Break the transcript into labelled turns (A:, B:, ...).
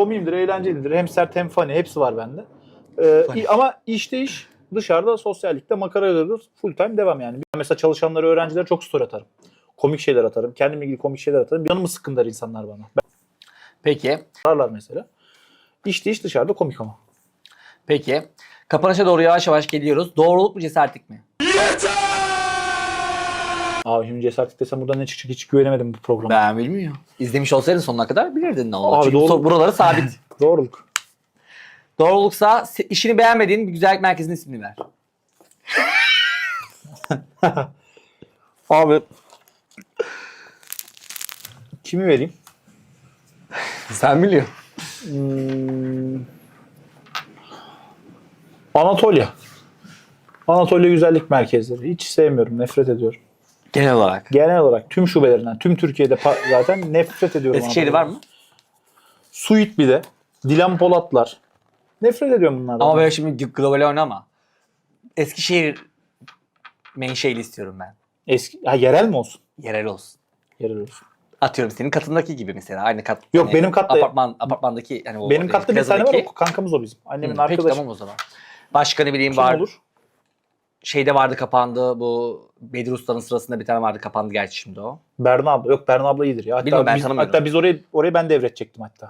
A: komiyimdir, eğlencelidir. Hem sert hem funny. Hepsi var bende. Ee,
B: Funny.
A: i- ama işte iş dışarıda sosyallikte makarayla full time devam yani. Ben mesela çalışanlara, öğrencilere çok story atarım. Komik şeyler atarım. Kendimle ilgili komik şeyler atarım. Canımı sıkın der insanlar bana.
B: Peki.
A: Ararlar mesela. İşte iş dışarıda komik ama.
B: Peki. Kapanışa doğru yavaş yavaş geliyoruz. Doğruluk mu cesaretlik mi?
A: Abi şimdi cesaretlik desem buradan ne çıkacak hiç güvenemedim bu programa.
B: Ben bilmiyorum. İzlemiş olsaydın sonuna kadar bilirdin ne olur.
A: Abi
B: Çünkü
A: doğru.
B: buraları sabit.
A: Doğruluk.
B: Doğruluksa se- işini beğenmediğin bir güzellik merkezinin ismini ver.
A: Abi kimi vereyim?
B: Sen biliyorsun.
A: Hmm. Anatolia. Anatolia Güzellik Merkezleri. Hiç sevmiyorum. Nefret ediyorum.
B: Genel olarak.
A: Genel olarak tüm şubelerinden, tüm Türkiye'de zaten nefret ediyorum.
B: Eskişehir'de var mı?
A: Suit bir de. Dilan Polatlar. Nefret ediyorum bunlardan.
B: Ama böyle şimdi global oynama. Eskişehir menşeili istiyorum ben.
A: Eski, ha, yerel mi olsun?
B: Yerel olsun.
A: Yerel olsun.
B: Atıyorum senin katındaki gibi mesela. Aynı kat.
A: Yok, benim katta-
B: Apartman, apartmandaki. Yani o
A: Benim katta bir tane var. O kankamız o bizim. Annemin
B: Hı, Peki
A: arkadaşı.
B: tamam o zaman. Başka ne bileyim
A: Kim
B: var.
A: olur?
B: Şeyde vardı kapandı. Bu Bedir Usta'nın sırasında bir tane vardı kapandı gerçi şimdi o.
A: Berna abla. Yok Berna abla iyidir ya. Hatta
B: Bilmiyorum, ben
A: biz,
B: tanımıyorum.
A: hatta biz orayı orayı ben devredecektim hatta.